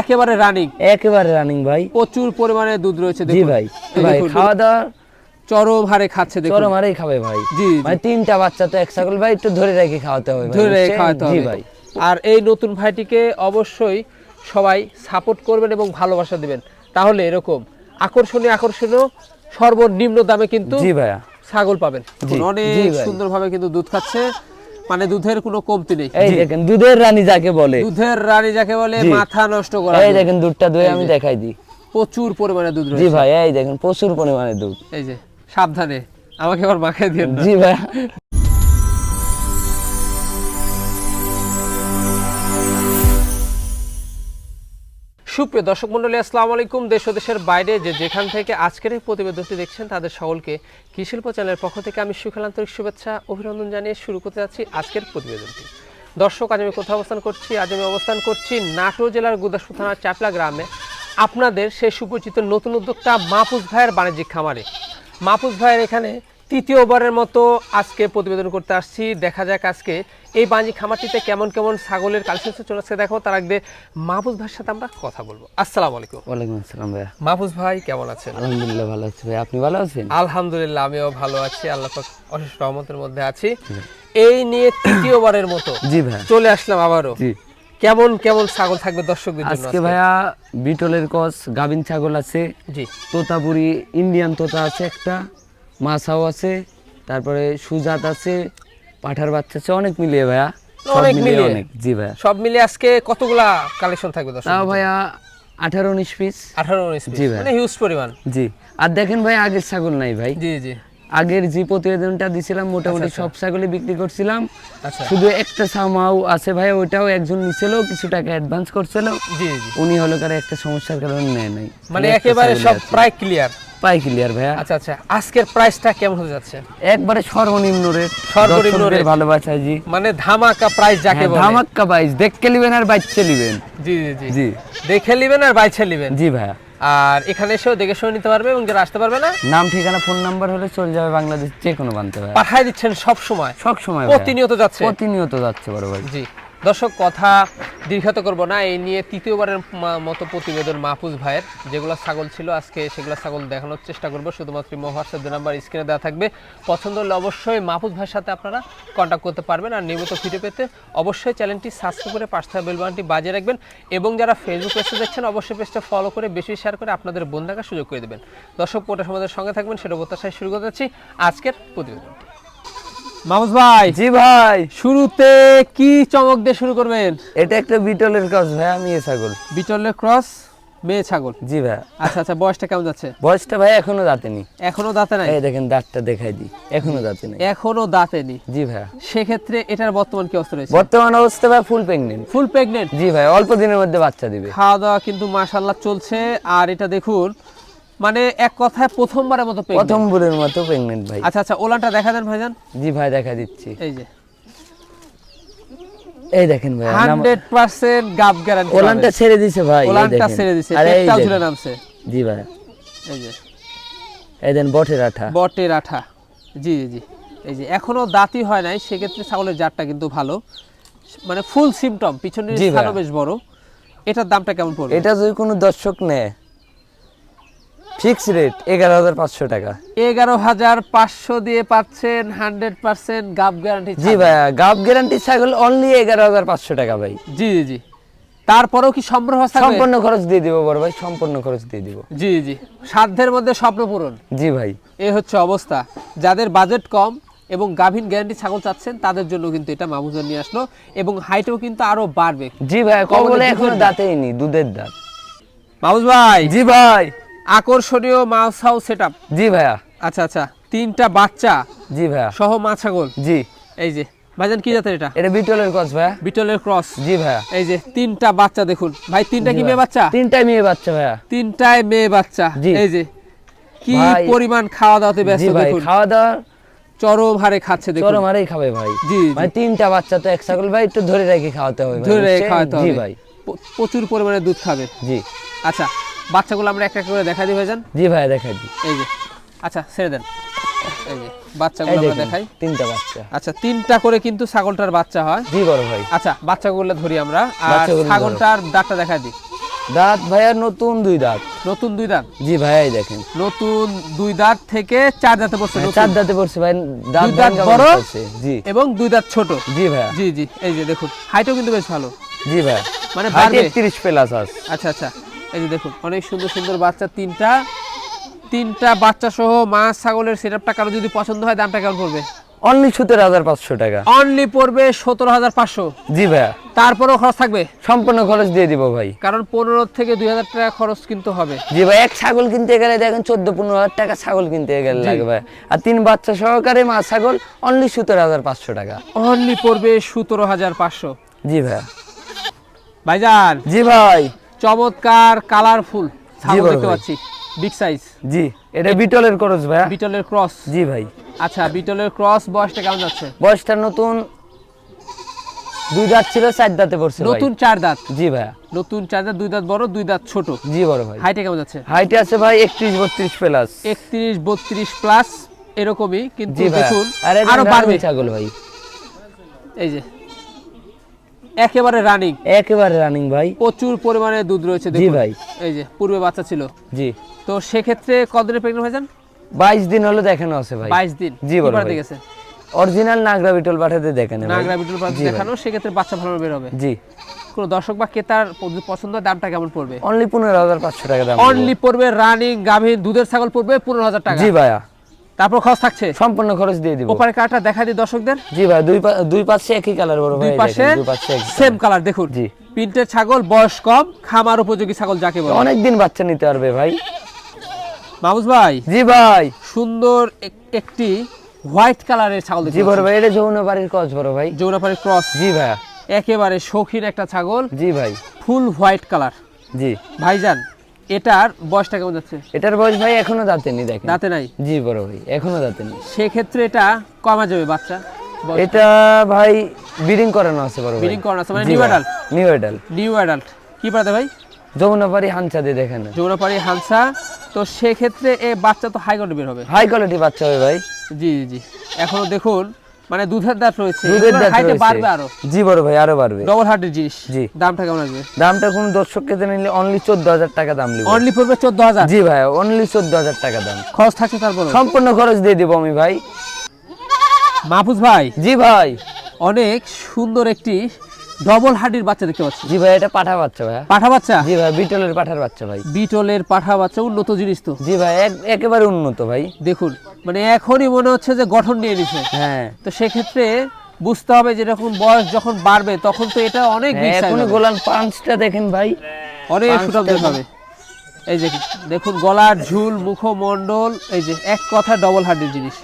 একেবারে রানিং একেবারে রানিং ভাই। প্রচুর পরিমাণে দুধ রয়েছে জি ভাই ভাই খাওয়া দাওয়া চরম হারে খাচ্ছে দেখুন। চরম হারেই খাবে ভাই। জি। মানে তিনটা বাচ্চা তো এক ছাগল ভাই একটু ধরে রেখে খাওয়াতে হবে ধরে রেখে খাওয়াতে হবে। ভাই। আর এই নতুন ভাইটিকে অবশ্যই সবাই সাপোর্ট করবেন এবং ভালোবাসা দিবেন। তাহলে এরকম আকর্ষণীয় আকর্ষণীয় সর্বনিম্ন দামে কিন্তু জি ভাইয়া। ছাগল পাবেন। অনেক। সুন্দরভাবে কিন্তু দুধ খাচ্ছে। মানে দুধের কোনো কমতি নেই। এই দেখেন দুধের রানী যাকে বলে। দুধের রানী যাকে বলে মাথা নষ্ট করা এই দেখেন দুধটা দই আমি দেখাই দিই। প্রচুর পরিমাণে দুধ জি রয়েছে। ভাই এই দেখেন প্রচুর পরিমাণে দুধ। এই যে সাবধানে। আমাকে আবার মাখাই দিয়ে জি ভাইয়া সুপ্রিয় দর্শক মন্ডলী আসসালামু আলাইকুম। দেশ ও দেশের বাইরে যে যেখান থেকে আজকের এই প্রতিবেদনটি দেখছেন, তাদের সকলকে কৃষিল্প চ্যানেলের পক্ষ থেকে আমি সুখেল আন্তরিক শুভেচ্ছা, অভিনন্দন জানিয়ে শুরু করতে যাচ্ছি আজকের প্রতিবেদনটি। দর্শক, আজ আমি কোথাও অবস্থান করছি? আজ আমি অবস্থান করছি নাটোর জেলার গুদাসপুর থানার চাপলা গ্রামে। আপনাদের সেই সুপরিচিত নতুন উদ্যোক্তা মাহফুজ ভাইয়ের বাণিজ্যিক খামারে। মাহফুজ ভাইয়ের এখানে তৃতীয়বারের মতো আজকে প্রতিবেদন করতে আসছি। দেখা যাক আজকে এই বাণিজ্যিক খামারটিতে কেমন কেমন ছাগলের কালেকশন চলে আসছে দেখো তার আগে মাহফুজ ভাইয়ের সাথে আমরা কথা বলব। আসসালামু আলাইকুম। ওয়ালাইকুম আসসালাম ভাইয়া। মাহফুজ ভাই কেমন আছেন? আলহামদুলিল্লাহ ভালো আছি ভাই আপনি ভালো আছেন? আলহামদুলিল্লাহ আমিও ভালো আছি। আল্লাহ পাক অশেষ রহমতের মধ্যে আছি। এই নিয়ে তৃতীয়বারের মতো জি ভাইয়া। চলে আসলাম আবারও। জি। কেমন কেমন ছাগল থাকবে দর্শকদের জন্য আজকে? ভাইয়া বিটলের কস গাবিন ছাগল আছে। জি। তোতাপুরি ইন্ডিয়ান তোতা আছে একটা। মাছাও আছে তারপরে সুজাত আছে পাঠার বাচ্চা আছে অনেক মিলিয়ে ভাইয়া। অনেক মিলিয়ে? অনেক জি ভাইয়া। সব মিলিয়ে আজকে কতগুলা কালেকশন থাকবে দর্শক তাও ভাইয়া আঠারো উনিশ পিস আঠারো উনিশ। জি ভাই। মানে হিউজ পরিমাণ। জি। আর দেখেন ভাই আগের ছাগল নাই ভাই। জি জি। আগের যে প্রতিবেদনটা দিছিলাম মোটামুটি আচ্ছা, সব ছাগলই বিক্রি করছিলাম। আচ্ছা। শুধু একটা সামাও আছে ভাই ওইটাও একজন নিছিল কিছু টাকা অ্যাডভান্স করছিল। জি জি। উনি হলো কারে একটা সমস্যার কারণে নেয় নাই। মানে একেবারে সব প্রায় ক্লিয়ার পাই ক্লিয়ার ভাইয়া। আচ্ছা আচ্ছা। আজকের প্রাইসটা কেমন হতে যাচ্ছে? একবারে সর্বনিম্ন রেট সর্বনিম্ন rate। ভালোবাসা জি। মানে ধামাকা প্রাইস যাকে হ্যাঁ, বলে। ধামাক্কা পাইস দেখকে লিবেন আর বাইচ্ছে লিবেন। জি জি জি। জি। দেখে নেবেন আর বাইছে নেবেন জি ভাইয়া। আর এখানে এসেও দেখে শুনে নিতে পারবে এবং যারা আসতে পারবে না নাম ঠিকানা ফোন নাম্বার হলে চলে যাবে বাংলাদেশ যে কোনো বানতে পারে পাঠিয়ে দিচ্ছেন সব সময়। সব সময়। প্রতিনিয়ত যাচ্ছে। প্রতিনিয়ত যাচ্ছে বড় ভাই। জি। দর্শক, কথা দীর্ঘাত করব না। এই নিয়ে তৃতীয়বারের মতো প্রতিবেদন মাহফুজ ভাইয়ের। যেগুলো ছাগল ছিল, আজকে সেগুলো ছাগল দেখানোর চেষ্টা করব। শুধুমাত্র হোয়াটসঅ্যাপ দু নাম্বার স্ক্রিনে দেওয়া থাকবে। পছন্দ হলে অবশ্যই মাহফুজ ভাইয়ের সাথে আপনারা কন্ট্যাক্ট করতে পারবেন। আর নিয়মিত ভিডিও পেতে অবশ্যই চ্যানেলটি সাবস্ক্রাইব করে পাঁচ থাকা বেল বাটনটি বাজিয়ে রাখবেন। এবং যারা ফেসবুক পেজে দেখছেন, অবশ্যই পেজটা ফলো করে বেশি শেয়ার করে আপনাদের থাকার সুযোগ করে দেবেন। দর্শক পোটা সমাজের সঙ্গে থাকবেন, সেটা প্রত্যাশায় শুরু করতে আজকের প্রতিবেদনটি। ভাই জি ভাই। শুরুতে কি চমক দিয়ে শুরু করবেন? এটা একটা বিটলের কাজ ভাই আমি ছাগল। বিটলের ক্রস মেয়ে ছাগল। জি ভাই আচ্ছা আচ্ছা বয়সটা কেমন যাচ্ছে? বয়সটা ভাই এখনও দাঁতেনি। এখনও দাঁতে নাই? এই দেখেন দাঁতটা দেখাই দিই। এখনও দাঁতে নেই। এখনও দাঁতেনি জি ভাইয়া। সেক্ষেত্রে এটার বর্তমান কি অবস্থা রয়েছে? বর্তমান অবস্থা ভাই ফুল প্রেগনেন্ট ফুল প্রেগনেন্ট জি ভাই অল্প দিনের মধ্যে বাচ্চা দিবে। খাওয়া দাওয়া কিন্তু মাশাল্লাহ চলছে। আর এটা দেখুন মানে এক কথায় প্রথমবারের মতো। প্রথম বুড়ের মতো প্রেগনেন্ট ভাই। আচ্ছা আচ্ছা ওলানটা দেখা দেন ভাইজান। জি ভাই দেখা দিচ্ছি। এই যে। এই দেখেন ভাই হান্ড্রেড পার্সেন্ট গাব গ্যারান্টি ওলানটা ছেড়ে দিছে ভাই ওলানটা ছেড়ে এই পেটটাও ঝুলে নামছে। জি ভাই। এই যে। এই দেন বটের আঠা। বটের আঠা। জি জি জি। এই যে এখনও দাঁতই হয় নাই সেক্ষেত্রে ছাগলের জাতটা কিন্তু ভালো। মানে ফুল সিমটম পিছনের স্থানও বেশ বড়। এটার দামটা কেমন পড়বে? এটা যদি কোনো দর্শক নেয় ফিক্স রেট এগারো হাজার পাঁচশো টাকা। এগারো হাজার পাঁচশো দিয়ে পাচ্ছেন হান্ড্রেড পার্সেন্ট গাব গ্যারান্টি জি ভাইয়া গাব গ্যারান্টি ছাগল অনলি এগারো হাজার পাঁচশো টাকা ভাই। জি জি জি। তারপরেও কি থাকবে সম্পূর্ণ খরচ দিয়ে দিব বড় ভাই সম্পূর্ণ খরচ দিয়ে দিব। জি জি। সাধ্যের মধ্যে স্বপ্ন পূরণ। জি ভাই। এ হচ্ছে অবস্থা। যাদের বাজেট কম এবং গাভীন গ্যারান্টি ছাগল চাচ্ছেন তাদের জন্য কিন্তু এটা মামুজান নিয়ে আসলো এবং হাইটও কিন্তু আরও বাড়বে। জি ভাই কবলে দুধের এখনও দাঁত। দাঁতেই নি দুধের দাঁত। মামুজ ভাই। জি ভাই। আকর্ষণীয় মাউস হাউস সেট জি ভাইয়া। আচ্ছা আচ্ছা। তিনটা বাচ্চা জি ভাইয়া। সহ মা ছাগল জি। এই যে ভাইজান কি জাতের এটা? এটা বিটলের কস ভাইয়া। বিটলের ক্রস। জি ভাইয়া। এই যে তিনটা বাচ্চা দেখুন। ভাই তিনটা কি মেয়ে বাচ্চা? তিনটাই মেয়ে বাচ্চা ভাইয়া। তিনটায় মেয়ে বাচ্চা। এই যে কি পরিমাণ খাওয়া দাওয়াতে ব্যস্ত ভাই দেখুন। খাওয়া দাওয়া চরম হারে খাচ্ছে দেখুন। চরম হারেই খাবে ভাই। জি মানে তিনটা বাচ্চা তো এক ছাগল ভাই একটু ধরে রেখে খাওয়াতে হবে ভাই, ধরে রেখে? খাওয়াতে জি ভাই। প্রচুর পরিমাণে দুধ খাবে। জি। আচ্ছা বাচ্চাগুলো আমরা একটা করে দেখা দিই ভাইজান। জি ভাই দেখাই দি এই যে আচ্ছা ছেড়ে দেন। এই যে বাচ্চাগুলো আমরা দেখাই। তিনটা বাচ্চা। আচ্ছা তিনটা করে কিন্তু ছাগলটার বাচ্চা হয়। জি বড় ভাই। আচ্ছা বাচ্চাগুলো ধরি আমরা। আর ছাগলটার দাঁতটা দেখা দিই। দাঁত ভাইয়া নতুন দুই দাঁত। নতুন দুই দাঁত? জি ভাইয়া এই দেখেন। নতুন দুই দাঁত থেকে চার দাঁতে পড়ছে হ্যাঁ। চার দাঁতে পড়ছে ভাই দাঁত দুই দাঁত বড়? আছে। জি। এবং দুই দাঁত ছোট। জি ভাইয়া। জি জি এই যে দেখুন হাইটও কিন্তু বেশ ভালো। জি ভাইয়া। মানে হাইট বাড়বে? একত্রিশ প্লাস আস আচ্ছা আচ্ছা। এই যে দেখুন অনেক সুন্দর সুন্দর বাচ্চা তিনটা তিনটা বাচ্চা সহ মাছ ছাগলের সেটআপটা কারও যদি পছন্দ হয় দামটা কেমন পড়বে? অনলি সতেরো হাজার পাঁচশো টাকা। অনলি পড়বে সতেরো হাজার পাঁচশো। জি ভাইয়া। তারপরেও খরচ থাকবে? সম্পূর্ণ খরচ দিয়ে দিব ভাই। কারণ পনেরো থেকে দুই হাজার টাকা খরচ কিন্তু হবে। জি ভাই এক ছাগল কিনতে গেলে দেখেন চোদ্দ পনেরো হাজার টাকা ছাগল কিনতে গেলে জি। লাগবে আর তিন বাচ্চা সহকারে মা ছাগল অনলি সতেরো হাজার পাঁচশো টাকা। অনলি পড়বে সতেরো হাজার পাঁচশো। জি ভাইয়া। ভাইজান। জি ভাই। চমৎকার কালারফুল ছাগল দেখতে পাচ্ছি। বিগ সাইজ জি এটা বিটলের খরচ ভাইয়া বিটলের ক্রস। জি ভাই। আচ্ছা বিটলের ক্রস বয়সটা কেমন যাচ্ছে? বয়সটা নতুন দুই দাঁত ছিল চার দাঁতে পড়ছে নতুন চার দাঁত। জি ভাইয়া নতুন চার দাঁত দুই দাঁত বড় দুই দাঁত ছোট। জি বড় ভাই। হাইটে কেমন যাচ্ছে? হাইটে আছে ভাই একত্রিশ বত্রিশ প্লাস একত্রিশ বত্রিশ প্লাস এরকমই কিন্তু দেখুন আরও বাড়বে। ছাগল ভাই। এই যে একেবারে রানিং একেবারে রানিং ভাই। প্রচুর পরিমাণে দুধ রয়েছে জি ভাই। এই যে পূর্বে বাচ্চা ছিল। জি। তো সেক্ষেত্রে কতদিনে প্রেগনেন্ট হয়ে যান বাইশ দিন হলো দেখানো আছে ভাই। বাইশ দিন। জি, ভাই। গেছে অরিজিনাল নাগরা বিটল পাঠাতে দেখেন। নাগরা বিটল ভাই। দেখানো সেক্ষেত্রে বাচ্চা ভালো বের হবে। জি। কোনো দর্শক বা ক্রেতার পছন্দ দামটা কেমন পড়বে? অনলি পনেরো হাজার পাঁচশো টাকা দাম অনলি পড়বে রানিং গাভীর দুধের ছাগল পড়বে পনেরো হাজার টাকা। জি ভাইয়া। তারপর খরচ থাকছে? সম্পূর্ণ খরচ দিয়ে দিব। ওপারে কাটা দেখা দিই দর্শকদের। জি ভাই দুই দুই পাশে একই কালার বড় ভাই দুই পাশে দুই পাশে একই সেম কালার দেখুন। জি। প্রিন্টের ছাগল বয়স কম খামার উপযোগী ছাগল যাকে বলে। অনেক দিন বাচ্চা নিতে পারবে ভাই। মাহবুজ ভাই জি ভাই। সুন্দর এক- একটি হোয়াইট কালারের ছাগল জি বড় ভাই এটা যৌন বাড়ির কচ বড় ভাই। যৌনাপাড়ি ক্রস। জি ভাইয়া একেবারে শৌখিন একটা ছাগল। জি ভাই। Full white colour. জি। ভাইজান এটার বয়সটা কেমন যাচ্ছে? এটার বয়স ভাই এখনও দাঁতেনি দেখেন। দাঁতে নাই? জি বড় ভাই এখনও দাঁতেনি সেক্ষেত্রে এটা কমা যাবে বাচ্চা? এটা ভাই ব্রিডিং করানো আছে বড় Breeding করানো আছে, মানে new ভাই, adult? new নিউ অ্যাডাল্ট কি পাঠাতে ভাই? যমুনা বাড়ি হানচা দিয়ে দেখেন। যৌনাপাড়ি হানসা। তো সেক্ষেত্রে এ বাচ্চা তো হাই কোয়ালিটি বের হবে। হাই কোয়ালিটি বাচ্চা হবে ভাই। জি জি। এখনও দেখুন মানে দুধের দাঁত রয়েছে। দুধের দাঁত হাইটে রয়েছে। বাড়বে আরও? জি বড় ভাই আরও বাড়বে। ডবল হার্টের জিনিস। জি। দামটা কেমন আসবে? দামটা কোন দর্শক কেতে নিলে অনলি চোদ্দ হাজার টাকা দাম অনলি পড়বে চোদ্দ হাজার জি ভাই অনলি চোদ্দ হাজার টাকা দাম। খরচ থাকছে তারপর সম্পূর্ণ খরচ দিয়ে দিব আমি ভাই। মাহফুজ ভাই। জি ভাই। অনেক সুন্দর একটি ডবল হার্টির বাচ্চা দেখতে পাচ্ছি। জি ভাই এটা পাঠা বাচ্চা ভাই। পাঠা বাচ্চা? জি ভাই বিটলের পাঠার বাচ্চা ভাই। বিটলের পাঠা বাচ্চা উন্নত জিনিস তো। জি ভাই একেবারে উন্নত ভাই। দেখুন মানে এখনই মনে হচ্ছে যে গঠন নিয়ে নিছে। হ্যাঁ। তো সেক্ষেত্রে বুঝতে হবে যে যখন বয়স যখন বাড়বে তখন তো এটা অনেক size এখনই গোলান পাঁচটা দেখেন ভাই। অনেক দেখুন। হবে এই যে দেখুন গলার ঝুল মুখমণ্ডল এই যে এক কথা ডবল হার্টের জিনিস।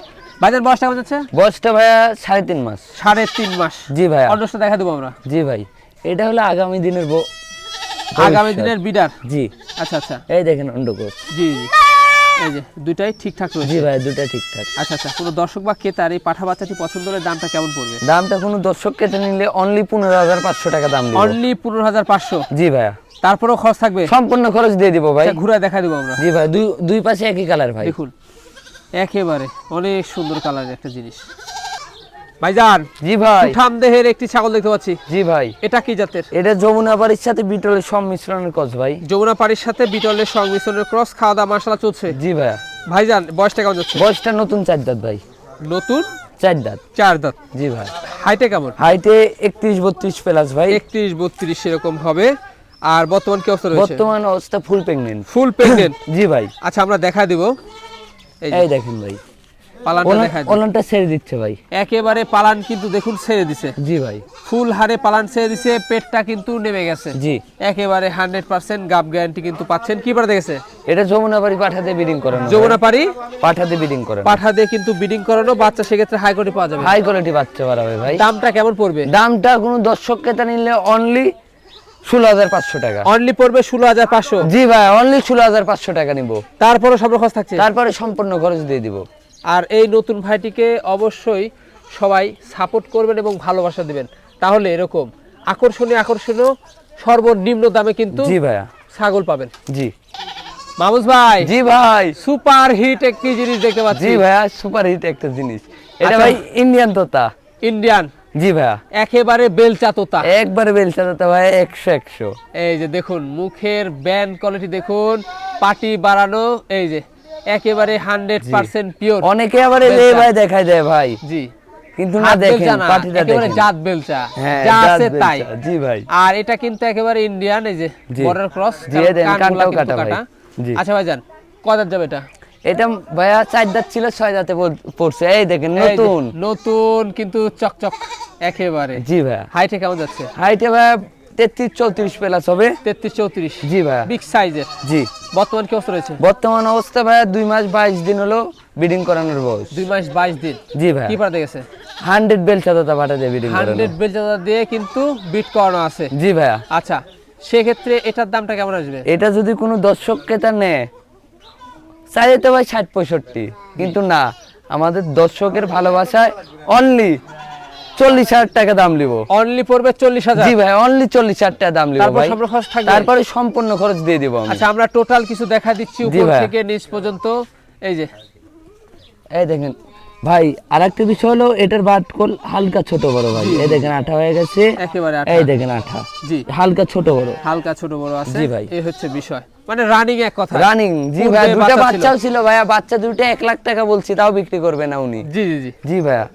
বাজার বয়সটা কেমন যাচ্ছে? বয়সটা ভাইয়া সাড়ে তিন মাস। সাড়ে তিন মাস। জি ভাই অন্যটা দেখা দেবো আমরা? জি ভাই। এটা হলো আগামী দিনের আগামী দিনের বিডার জি। আচ্ছা আচ্ছা। এই দেখেন অন্ডকোষ জি জি। এই যে দুইটাই ঠিকঠাক রয়েছে? জি ভাই দুটাই ঠিকঠাক। আচ্ছা আচ্ছা কোনো দর্শক বা ক্রেতার এই পাঠা বাচ্চাটি পছন্দ হলে দামটা কেমন পড়বে? দামটা কোনো দর্শক কেটে নিলে অনলি পনেরো হাজার পাঁচশো টাকা দাম অনলি পনেরো হাজার পাঁচশো? জি ভাইয়া। তারপরেও খরচ থাকবে? সম্পূর্ণ খরচ দিয়ে দিব ভাই। ঘুরে দেখা দিব আমরা। জি ভাই দুই দুই পাশে একই কালার ভাই। দেখুন একেবারে অনেক সুন্দর কালারের একটা জিনিস। ভাইজান জি ভাই। উঠাম দেহের একটি ছাগল দেখতে পাচ্ছি। জি ভাই। এটা কি জাতের? এটা যমুনা বাড়ির সাথে বিটলের সংমিশ্রণের কচ ভাই। যমুনা পাড়ির সাথে বিটলের সংমিশ্রণের ক্রস খাওয়া দাওয়া মশলা চলছে। জি ভাইয়া। ভাইজান বয়সটা কেমন যাচ্ছে? বয়সটা নতুন চার দাঁত ভাই। নতুন? চার দাঁত। চার দাঁত। জি ভাই। হাইটে কেমন? হাইটে একত্রিশ বত্রিশ প্লাস ভাই। একত্রিশ বত্রিশ সেরকম হবে। আর বর্তমান কি অবস্থা রয়েছে? বর্তমান অবস্থা ফুল প্রেগনেন্ট ফুল প্রেগনেন্ট জি ভাই। আচ্ছা আমরা দেখা দিব। এই দেখেন ভাই। পালানটা দেখা ছেড়ে দিচ্ছে ভাই। একেবারে পালান কিন্তু দেখুন ছেড়ে দিছে। জি ভাই। ফুল হারে পালান ছেড়ে দিছে পেটটা কিন্তু নেমে গেছে। জি। একেবারে হান্ড্রেড পার্সেন্ট গাব গ্যারান্টি কিন্তু পাচ্ছেন। কি পাঠাতে গেছে এটা পাঠাতে বিডিং করানো পাঠাতে বিডিং করানো পাঠা দিয়ে কিন্তু বিডিং করানো বাচ্চা সেক্ষেত্রে হাই কোয়ালিটি পাওয়া যাবে। হাই কোয়ালিটি বাচ্চা বাড়াবে ভাই। দামটা কেমন পড়বে? দামটা কোনো দর্শক কেতা নিলে অনলি ষোলো হাজার পাঁচশো টাকা। অনলি পড়বে ষোলো হাজার পাঁচশো। জি ভাই অনলি ষোলো হাজার পাঁচশো টাকা নিব। তারপরে সব খরচ থাকছে? তারপরে সম্পূর্ণ খরচ দিয়ে দিব। আর এই নতুন ভাইটিকে অবশ্যই সবাই সাপোর্ট করবেন এবং ভালোবাসা দিবেন। তাহলে এরকম আকর্ষণীয় আকর্ষণীয় সর্বনিম্ন দামে কিন্তু জি ভাইয়া। ছাগল পাবেন। জি। মামুজ ভাই জি ভাই। সুপার হিট একটি জিনিস দেখতে পাচ্ছি। জি ভাইয়া সুপার হিট একটা জিনিস। এটা আচ্ছা। ভাই ইন্ডিয়ান তোতা। ইন্ডিয়ান। জি ভাইয়া। একেবারে বেলচা তোতা। একবারে বেলচা দাতা ভাই একশো একশো। এই যে দেখুন মুখের ব্যান্ড কোয়ালিটি দেখুন পাটি বাড়ানো এই যে একেবারে হান্ড্রেড পার্সেন্ট পিওর অনেকে আবার। ভাই দেখাই দেয় ভাই। জি। কিন্তু না দেখেন পাটিটা দেখেন। জাত বেলচা হ্যাঁ যা আছে তাই। জি ভাই। আর এটা কিন্তু একেবারে ইন্ডিয়ান এই যে বর্ডার ক্রস এই দেন, কানটাও কাটা ভাই। জি। আচ্ছা ভাইজান কদার যাবে এটা? এটা ভাইয়া চার দাঁত ছিল ছয় দাঁতে পড়ছে। এই দেখেন নতুন। নতুন কিন্তু চকচক একেবারে। জি ভাইয়া। হাইটে কেমন যাচ্ছে? হাইটে ভাইয়া তেত্রিশ চৌত্রিশ প্লাস হবে? তেত্রিশ চৌত্রিশ। জি ভাইয়া। বিগ সাইজের জি। বর্তমান কি অবস্থা রয়েছে? বর্তমান অবস্থা ভাইয়া দুই মাস বাইশ দিন হলো বিডিং করানোর বয়স। দুই মাস বাইশ দিন? জি ভাইয়া। কি পাঠাতে গেছে? হান্ড্রেড বেলচা দাতা পাঠা দিয়ে হান্ড্রেড বেলচাদা দিয়ে কিন্তু বিট করানো আছে। জি ভাইয়া। আচ্ছা সেক্ষেত্রে এটার দামটা কেমন আসবে? এটা যদি কোনো দর্শক ক্রেতা নেয় চাইলে তো ভাই ষাট পঁয়ষট্টি। কিন্তু না আমাদের দর্শকের ভালোবাসায় অনলি চল্লিশ হাজার টাকা দাম নিব। অনলি পড়বে চল্লিশ হাজার? জি ভাই অনলি চল্লিশ হাজার টাকা দাম নিব ভাই? তারপরে সম্পূর্ণ খরচ দিয়ে দিব আচ্ছা আমরা টোটাল কিছু দেখা দিচ্ছি উপর থেকে নিচ পর্যন্ত। এই যে। এই দেখেন ভাই আর একটা বিষয় হলো এটার বাটকল হালকা ছোট বড় ভাই। এই দেখেন আঠা হয়ে গেছে। একেবারে এই দেখেন আঠা। জি। হালকা ছোট বড়। হালকা ছোট বড় আছে। জি ভাই। এই হচ্ছে বিষয়। মানে রানিং এক কথা। রানিং জি ভাই দুটা। বাচ্চাও ছিল। ভাইয়া বাচ্চা দুটো এক লাখ টাকা বলছি তাও বিক্রি করবে না উনি। জি জি জি। জি ভাইয়া।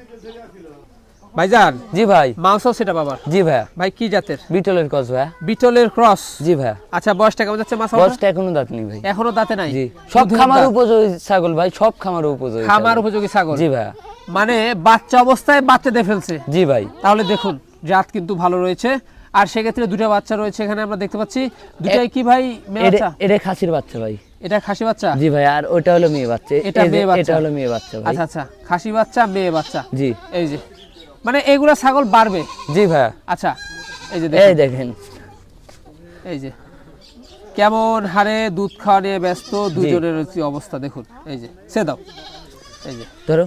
ভাইজান। জি ভাই। মাংস সেটা বাবার। জি ভাইয়া ভাই কি জাতের? বিটলের কস ভাইয়া বিটলের ক্রস? জি ভাইয়া আচ্ছা বয়সটা কেমন যাচ্ছে মাছ বয়সটা এখনও দাঁত নেই ভাই। এখনও দাঁতে নাই? জি। সব খামার উপযোগী ছাগল ভাই সব খামার উপযোগী খামার উপযোগী ছাগল। জি ভাইয়া মানে বাচ্চা অবস্থায় বাচ্চা দিয়ে ফেলছে। জি ভাই। তাহলে দেখুন জাত কিন্তু ভালো রয়েছে। আর সেক্ষেত্রে দুটো বাচ্চা রয়েছে এখানে আমরা দেখতে পাচ্ছি। দুটাই কি ভাই এটা বাচ্চা? এটা খাসির বাচ্চা ভাই। এটা খাসি বাচ্চা? জি ভাই আর ওটা হলো মেয়ে বাচ্চা। এটা মেয়ে বাচ্চা। এটা হলো মেয়ে বাচ্চা ভাই। আচ্ছা আচ্ছা। খাসি বাচ্চা মেয়ে বাচ্চা। জি। এই যে মানে এগুলা ছাগল বাড়বে? জি ভাইয়া। আচ্ছা এই যে এই দেখেন। এই যে কেমন হারে দুধ খাওয়া নিয়ে ব্যস্ত দুজনের অবস্থা দেখুন। এই যে সে দাও। এই যে। ধরো।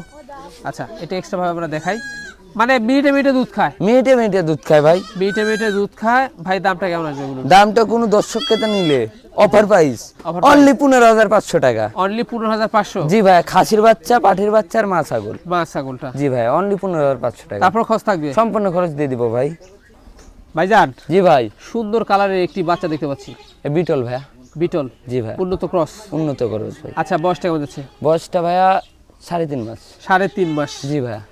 আচ্ছা এটা এক্সট্রা ভাবে আমরা দেখাই। মানে মিনিটে মিনিটে দুধ খায়। মিনিটে মিনিটে দুধ খায় ভাই। মিনিটে মিনিটে দুধ খায়। ভাই দামটা কেমন আসবে বলুন? দামটা কোনো দর্শক ক্রেতা নিলে অফার প্রাইস অনলি পনেরো হাজার পাঁচশো টাকা। অনলি পনেরো হাজার পাঁচশো? জি ভাই খাসির বাচ্চা পাঠির বাচ্চা আর মা ছাগল। মা ছাগলটা। জি ভাই অনলি পনেরো হাজার পাঁচশো টাকা। তারপর খরচ থাকবে? সম্পূর্ণ খরচ দিয়ে দিব ভাই। ভাইজান? জি ভাই। সুন্দর কালারের একটি বাচ্চা দেখতে পাচ্ছি। বিটল ভাইয়া। বিটল? জি ভাই। উন্নত ক্রস? উন্নত খরচ ভাই। আচ্ছা বয়সটা কেমন যাচ্ছে? বয়সটা ভাইয়া সাড়ে তিন মাস। সাড়ে তিন মাস। জি ভাইয়া।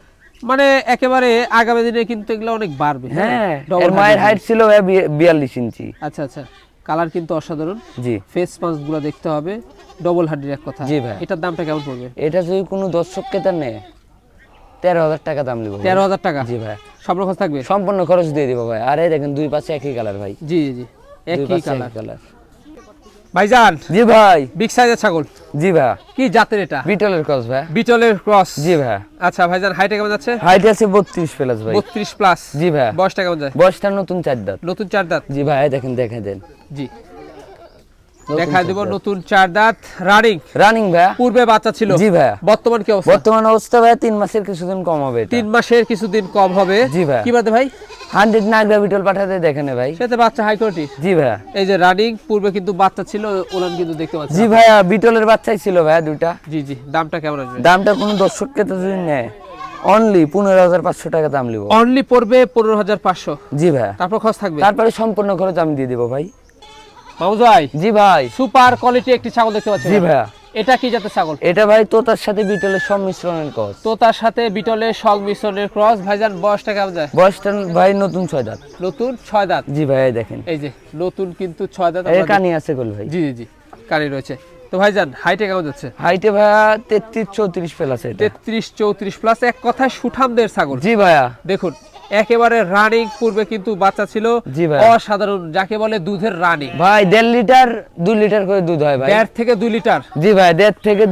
মানে একেবারে আগামী দিনে কিন্তু এগুলো অনেক বাড়বে হ্যাঁ এর মায়ের হাইট ছিল ভাইয়া বিয়া- বিয়াল্লিশ ইঞ্চি। আচ্ছা আচ্ছা কালার কিন্তু অসাধারণ। জি। ফেস পাঁচগুলো দেখতে হবে ডবল হার্ডির এক কথা। জি ভাই। এটার দামটা কেমন পড়বে? এটা যদি কোনো দর্শক ক্রেতা নেয় তেরো হাজার টাকা দাম নিব তেরো হাজার টাকা? জি ভাই। সব রকম থাকবে? সম্পূর্ণ খরচ দিয়ে দিব ভাই। আর এই দেখেন দুই পাশে একই কালার ভাই। জি জি জি। একই কালার কালার ভাইজান জি ভাই। বিগ সাইজের ছাগল। জি ভাই। কি জাতের এটা? বিটলের ক্রস ভাই। বিটলের ক্রস জি ভাই। আচ্ছা ভাইজান হাইটে কেমন যাচ্ছে? হাইট আছে বত্রিশ প্লাস ভাই। বত্রিশ প্লাস জি ভাই। বয়সটা কেমন যায়? বয়সটা নতুন চার দাঁত। নতুন চার দাঁত। জি ভাই দেখেন দেখে দেন। জি। দেখা দিব নতুন চার দাঁত। রানিং রানিং ভাইয়া। পূর্বে বাচ্চা ছিল। জি ভাইয়া। বর্তমান কি অবস্থা? বর্তমান অবস্থা ভাইয়া তিন মাসের কিছুদিন কম হবে তিন মাসের কিছুদিন কম হবে। জি ভাই। কি বাদে ভাই? হান্ড্রেড নাগরা বিটল পাঠাতে দেখেন ভাই। সেতে বাচ্চা হাই কোয়ালিটি জি ভাইয়া। এই যে রানিং পূর্বে কিন্তু বাচ্চা ছিল ওলান কিন্তু দেখতে পাচ্ছি জি ভাইয়া বিটলের বাচ্চাই ছিল ভাইয়া দুইটা। জি জি। দামটা কেমন আসবে? দামটা কোনো দর্শক ক্রেতা যদি নেয়। অনলি পনেরো হাজার পাঁচশো টাকা দাম নিব। অনলি পড়বে পনেরো হাজার পাঁচশো। জি ভাইয়া। তারপর খরচ থাকবে? তারপরে সম্পূর্ণ খরচ আমি দিয়ে দিব ভাই। মামুজাই জি ভাই। সুপার কোয়ালিটি একটি ছাগল দেখতে পাচ্ছি জি ভাইয়া। এটা কি জাতের ছাগল? এটা ভাই তোতার সাথে বিটলের সংমিশ্রণের কস তো তার সাথে বিটলের সংমিশ্রণের ক্রস। ভাইজান বয়সটা কেমন যায়? বয়সটা ভাই নতুন ছয় দাঁত। নতুন ছয় দাঁত? জি ভাই দেখেন। এই যে নতুন কিন্তু ছয় দাঁত এর কানি আছে গোল ভাই। জি জি কানি রয়েছে। তো ভাইজান হাইটে কেমন যাচ্ছে? হাইটে ভাইয়া তেত্রিশ চৌত্রিশ প্লাস তেত্রিশ চৌত্রিশ প্লাস এক কথায় সুঠামদের ছাগল। জি ভাইয়া। দেখুন একেবারে রানিং পূর্বে কিন্তু বাচ্চা ছিল। অসাধারণ যাকে বলে দুধের রানিং ভাই দেড় লিটার দুই লিটার করে দুধ হয় ভাই। দেড় থেকে দুই লিটার? জি ভাই দেড় থেকে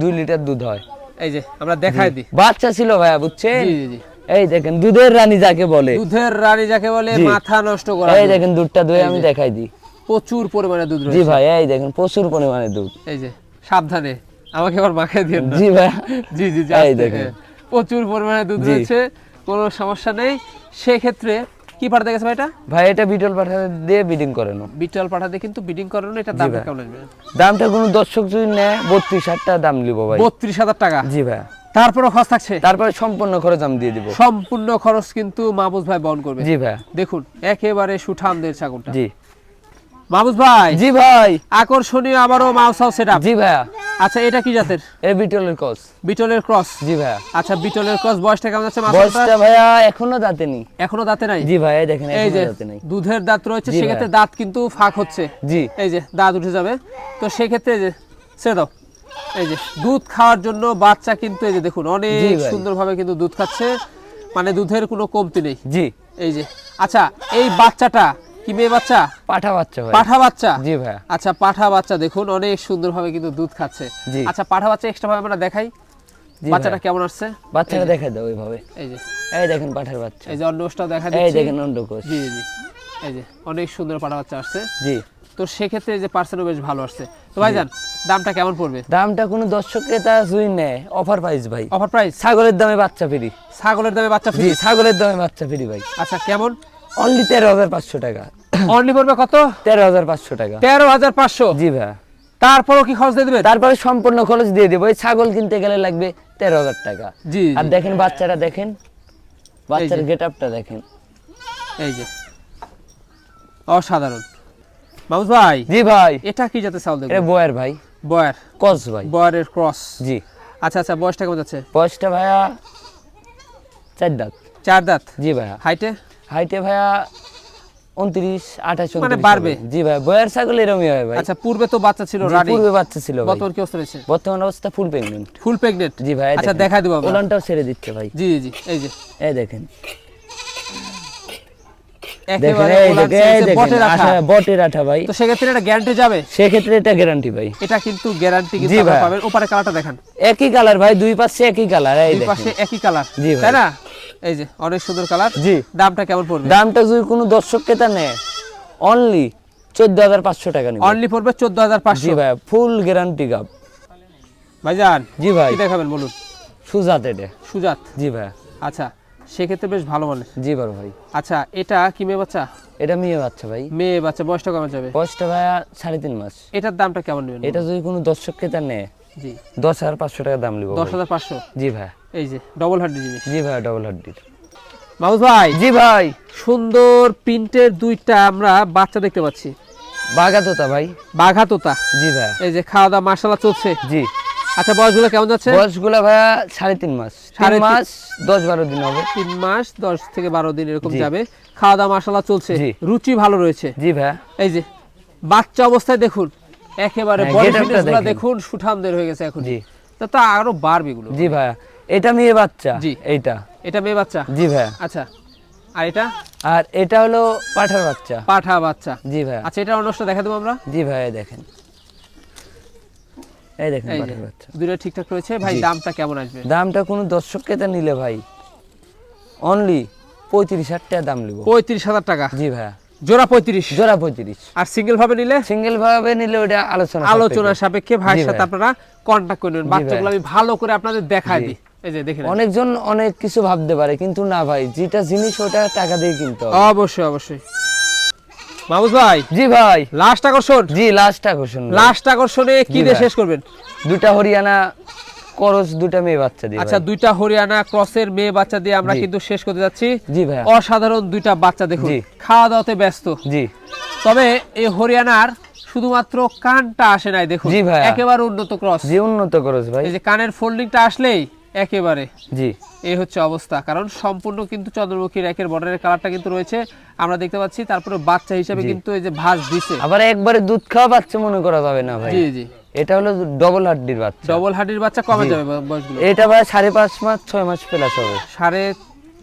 দুই লিটার দুধ হয়। এই যে আমরা দেখাই দিই। বাচ্চা ছিল ভাইয়া বুঝছেন? জি জি এই দেখেন দুধের রানী যাকে বলে। দুধের রানী যাকে বলে মাথা নষ্ট করা এই দেখেন দুধটা দই আমি দেখাই দিই। প্রচুর পরিমাণে দুধ জি ভাই এই দেখেন প্রচুর পরিমাণে দুধ। এই যে সাবধানে আমাকে আবার মাখাই দিয়ে জি ভাইয়া জি জি এই দেখেন। হ্যাঁ। প্রচুর পরিমাণে দুধ। রয়েছে। কোনো সমস্যা নেই। সেক্ষেত্রে কি পাঠাতে গেছে ভাই এটা ভাই এটা বিটল পাঠাতে দিয়ে বিডিং করানো। বিটল পাঠাতে কিন্তু বিডিং করানো এটা দাম কেমন আসবে দামটা কোনো দর্শক যদি নেয় বত্রিশ হাজার টাকা দাম নিব ভাই। বত্রিশ হাজার টাকা? জি ভাই। তারপরে খরচ থাকছে? তারপরে সম্পূর্ণ খরচ আমি দিয়ে দিব। সম্পূর্ণ খরচ কিন্তু মাহবুজ ভাই বহন করবে। জি ভাই। দেখুন একেবারে সুঠামদের ছাগলটা। জি। ভাই জি ভাই। আকর্ষণীয় আবারও মাউসাও সেটআপ জি ভাইয়া। আচ্ছা এটা কি জাতের? এ বিটলের কস বিটলের ক্রস জি ভাইয়া। আচ্ছা বিটলের ক্রস বয়সটা কেমন আছে মাসালটা বয়সটা ভাইয়া এখনও দাঁতে নেই। এখনও দাঁতে নাই? জি ভাই দেখেন এই যে দাঁতে নেই। দুধের দাঁত রয়েছে সেক্ষেত্রে দাঁত কিন্তু ফাঁক হচ্ছে। জি। এই যে দাঁত উঠে যাবে। তো সেক্ষেত্রে এই যে ছেড়ে দাও। এই যে দুধ খাওয়ার জন্য বাচ্চা কিন্তু এই যে দেখুন অনেক। সুন্দরভাবে কিন্তু দুধ খাচ্ছে। মানে দুধের কোনো কমতি নেই। জি। এই যে আচ্ছা এই বাচ্চাটা কি মেয়ে বাচ্চা? পাঠা বাচ্চা ভাই। পাঠা বাচ্চা? জি ভাইয়া আচ্ছা পাঠা বাচ্চা দেখুন অনেক সুন্দরভাবে কিন্তু দুধ খাচ্ছে। আচ্ছা পাঠা বাচ্চা এক্সট্রা ভাবে আমরা দেখাই। বাচ্চাটা কেমন আসছে? বাচ্চাটা দেখা দাও ওইভাবে। এই যে। এই দেখেন পাঠার বাচ্চা। এই যে দেখা এই দেখেন অন্ডকোষ। জি জি। এই যে অনেক সুন্দর পাঠা বাচ্চা আসছে। জি। তো সেক্ষেত্রে যে পার্সেন্টও বেশ ভালো আসছে। তো ভাইজান দামটা কেমন পড়বে? দামটা কোনো দর্শক ক্রেতা জুই নেয়। অফার প্রাইস ভাই। অফার প্রাইস ছাগলের দামে বাচ্চা ফ্রি। ছাগলের দামে বাচ্চা ফ্রি? ছাগলের দামে বাচ্চা ফ্রি ভাই। আচ্ছা কেমন? অনলি তেরো হাজার পাঁচশো টাকা। অনলি পড়বে কত? তেরো হাজার পাঁচশো টাকা। তেরো হাজার পাঁচশো? জি ভাইয়া। তারপরও কি খরচ দিয়ে দেবে তারপরে সম্পূর্ণ খরচ দিয়ে দেবো। এই ছাগল কিনতে গেলে লাগবে তেরো হাজার টাকা। জি আর দেখেন বাচ্চাটা দেখেন বাচ্চার গেট আপটা দেখেন। এই যে। অসাধারণ। মামুজ ভাই জি ভাই। এটা কি যাতে চাউল এটা বয়ের ভাই। বয়ার। কস ভাই। বয়ারের ক্রস। জি। আচ্ছা আচ্ছা বয়সটা কেমন যাচ্ছে? বয়সটা ভাইয়া চার দাঁত। চার দাঁত? জি ভাইয়া। হাইটে হাইটে ভাইয়া উনত্রিশ আঠাশ মানে বাড়বে। জি ভাই বয়ের ছাগল এরমই হয় ভাই। আচ্ছা পূর্বে তো বাচ্চা ছিল পূর্বে বাচ্চা ছিল বর্তমান কি অবস্থা রয়েছে? বর্তমান অবস্থা ফুল প্রেগনেন্ট ফুল প্রেগনেন্ট জি ভাই আচ্ছা। দেখাই দেবো ওলানটাও ছেড়ে দিচ্ছে ভাই। জি জি এই যে। এই দেখেন। একই কালার ভাই দুই পাশে একই কালার একই কালার জি ভাই। এই যে অনেক সুন্দর কালার। জি। দামটা কেমন পড়বে? দামটা যদি কোনো দর্শক ক্রেতা নেয় অনলি চোদ্দ হাজার পাঁচশো টাকা নিবে। অনলি পড়বে চোদ্দ হাজার জি পাঁচশো ভাই ফুল গ্যারান্টি গাব ভাইজান জি ভাই। কি দেখাবেন বলুন? সুজাত এটা। সুজাত? জি ভাই। আচ্ছা সেক্ষেত্রে বেশ ভালো মানে জি বড় ভাই। আচ্ছা এটা কি মেয়ে বাচ্চা? এটা মেয়ে বাচ্চা ভাই। মেয়ে বাচ্চা বয়সটা কমে যাবে? বয়সটা ভাইয়া সাড়ে তিন মাস। এটার দামটা কেমন নেবেন এটা যদি কোনো দর্শক ক্রেতা নেয় জি। দশ হাজার পাঁচশো টাকা দাম নিব দশ হাজার পাঁচশো? জি ভাই। এই যে ডবল জিনিস। জি ভাই ডবল ভাই জি ভাই। সুন্দর প্রিন্টের দুইটা আমরা বাচ্চা দেখতে পাচ্ছি। বাগা তোতা ভাই। বাঘা তোতা জি ভাই। এই যে খাওয়া দাওয়া চলছে। জি। আচ্ছা বয়সগুলো কেমন যাচ্ছে? বয়সগুলো ভাইয়া সাড়ে তিন মাস। সাড়ে মাস দশ বারো দিন হবে। তিন মাস দশ থেকে বারো দিন এরকম যাবে। খাওয়া দাওয়া মাসালা চলছে। জি। রুচি ভালো রয়েছে। জি ভাইয়া। এই যে বাচ্চা অবস্থায় দেখুন একেবারে হ্যাঁ, বডি get ফিটনেসগুলো দেখুন। সুঠামদের হয়ে গেছে এখন। জি। তা তো আরও বাড়বে গুলো জি ভাইয়া। এটা মেয়ে বাচ্চা জি। এইটা। এটা মেয়ে বাচ্চা? জি ভাইয়া। আচ্ছা। আর এটা? আর এটা হলো পাঠার বাচ্চা। পাঠা বাচ্চা। জি ভাইয়া। আচ্ছা এটা অন্যটা দেখা দেবো আমরা? জি ভাইয়া দেখেন। এই দেখেন পাঠার বাচ্চা। দুটো ঠিকঠাক রয়েছে। ভাই দামটা কেমন আসবে? দামটা কোনো দর্শক ক্রেতা নিলে ভাই অনলি পঁয়ত্রিশ হাজার টাকা দাম নিব। পঁয়ত্রিশ হাজার টাকা? জি ভাইয়া। জোড়া পঁয়ত্রিশ? জোড়া পঁয়ত্রিশ। আর সিঙ্গেল ভাবে নিলে? সিঙ্গেল ভাবে নিলে ওটা আলোচনা আলোচনা সাপেক্ষে। ভাইয়ের সাথে আপনারা কন্ট্যাক্ট করে নেবেন। বাচ্চাগুলো আমি ভালো করে আপনাদের দেখাই দিই। এই যে দেখেন অনেকজন অনেক কিছু ভাবতে পারে কিন্তু না ভাই যেটা জিনিস ওটা টাকা দিয়ে কিনতে হবে। অবশ্যই অবশ্যই। ভাই জি ভাই। লাস্ট আকর্ষণ? জি লাস্ট আকর্ষণ লাস্ট আকর্ষণে কি দিয়ে শেষ করবেন? দুটা হরিয়ানা করস মেয়ে বাচ্চা দিয়ে আচ্ছা দুইটা হরিয়ানা ক্রসের মেয়ে বাচ্চা দিয়ে আমরা কিন্তু শেষ করতে যাচ্ছি। জি ভাইয়া অসাধারণ দুইটা বাচ্চা দেখুন। খাওয়া দাওয়াতে ব্যস্ত। জি। তবে এই হরিয়ানার শুধুমাত্র কানটা আসে নাই দেখুন। একেবারে উন্নত ক্রস জি উন্নত করস ভাই। এই যে কানের ফোল্ডিংটা আসলেই একেবারে। জি। এই হচ্ছে অবস্থা। কারণ সম্পূর্ণ কিন্তু চন্দ্রমুখী র্যাকের বর্ডারের কালারটা কিন্তু রয়েছে। আমরা দেখতে পাচ্ছি তারপরে বাচ্চা হিসেবে কিন্তু এই যে ভাঁজ দিছে। আবার একবারে দুধ খাওয়া বাচ্চা মনে করা যাবে না ভাই। জি জি। এটা হলো ডবল হাড্ডির বাচ্চা। ডবল হার্ডির বাচ্চা কমে যাবে বয়সগুলো? এটা ভাই সাড়ে পাঁচ মাস ছয় মাস প্লাস হবে। সাড়ে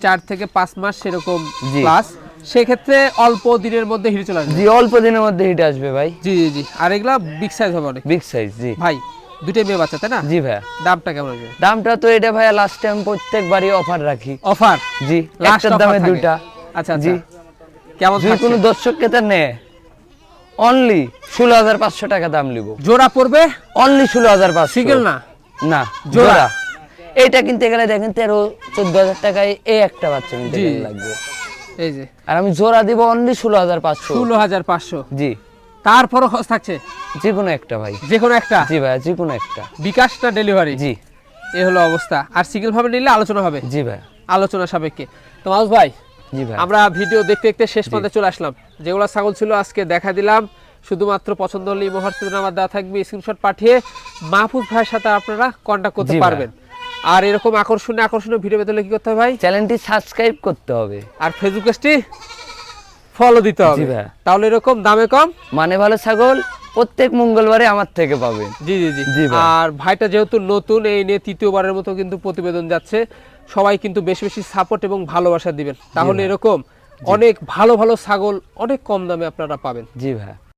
চার থেকে পাঁচ মাস সেরকম। প্লাস সেক্ষেত্রে অল্প দিনের মধ্যে হিরে চলে আসবে। জি অল্প দিনের মধ্যে হিট আসবে ভাই। জি জি জি। আর এগুলা বিগ সাইজ হবে অনেক। বিগ সাইজ জি। ভাই দুটোই মেয়ে বাচ্চা তাই না? জি ভাইয়া। দামটা কেমন আসবে দামটা তো এটা ভাইয়া লাস্ট টাইম প্রত্যেকবারই অফার রাখি। অফার জি Last দামে। দুইটা। আচ্ছা জি। আচ্ছা। কেমন যদি কোনো দর্শক ক্রেতা নেয় অনলি ষোলো হাজার পাঁচশো টাকা দাম নিব। জোড়া পড়বে? অনলি ষোলো হাজার পাঁচশো। সিঙ্গেল না? না জোড়া। এইটা কিনতে গেলে দেখেন তেরো চোদ্দ হাজার টাকায় এই একটা বাচ্চা কিনতে। গেলে লাগবে। এই যে। আর আমি জোড়া দিব অনলি ষোলো হাজার পাঁচশো। ষোলো হাজার পাঁচশো। জি। তারপরও খরচ থাকছে? যে কোনো একটা ভাই। যে কোনো একটা? জি ভাই যে কোনো একটা। বিকাশটা ডেলিভারি জি। এ হলো অবস্থা। আর সিঙ্গেল ভাবে নিলে আলোচনা হবে? জি ভাই আলোচনা সাপেক্ষে। তো মাউস ভাই জি ভাই আমরা ভিডিও দেখতে দেখতে শেষ পর্যন্ত চলে আসলাম। যেগুলো ছাগল ছিল আজকে দেখা দিলাম। শুধুমাত্র পছন্দ হলে ইমো হোয়াটসঅ্যাপ নাম্বার দেওয়া থাকবে স্ক্রিনশট পাঠিয়ে মাহফুজ ভাইয়ের সাথে আপনারা কন্ট্যাক্ট করতে পারবেন। আর এরকম আকর্ষণীয় আকর্ষণীয় ভিডিও পেতে হলে কি করতে হবে ভাই? চ্যানেলটি সাবস্ক্রাইব করতে হবে। আর ফেসবুক পেজটি ফলো দিতে হবে। তাহলে এরকম দামে কম? মানে ভালো ছাগল প্রত্যেক মঙ্গলবারে আমার থেকে পাবে। জি জি জি। জি আর ভাইটা যেহেতু নতুন এই নিয়ে তৃতীয়বারের মতো কিন্তু প্রতিবেদন যাচ্ছে। সবাই কিন্তু বেশি বেশি সাপোর্ট এবং ভালোবাসা দিবেন। তাহলে এরকম অনেক ভালো ভালো ছাগল অনেক কম দামে আপনারা পাবেন। জি ভাই।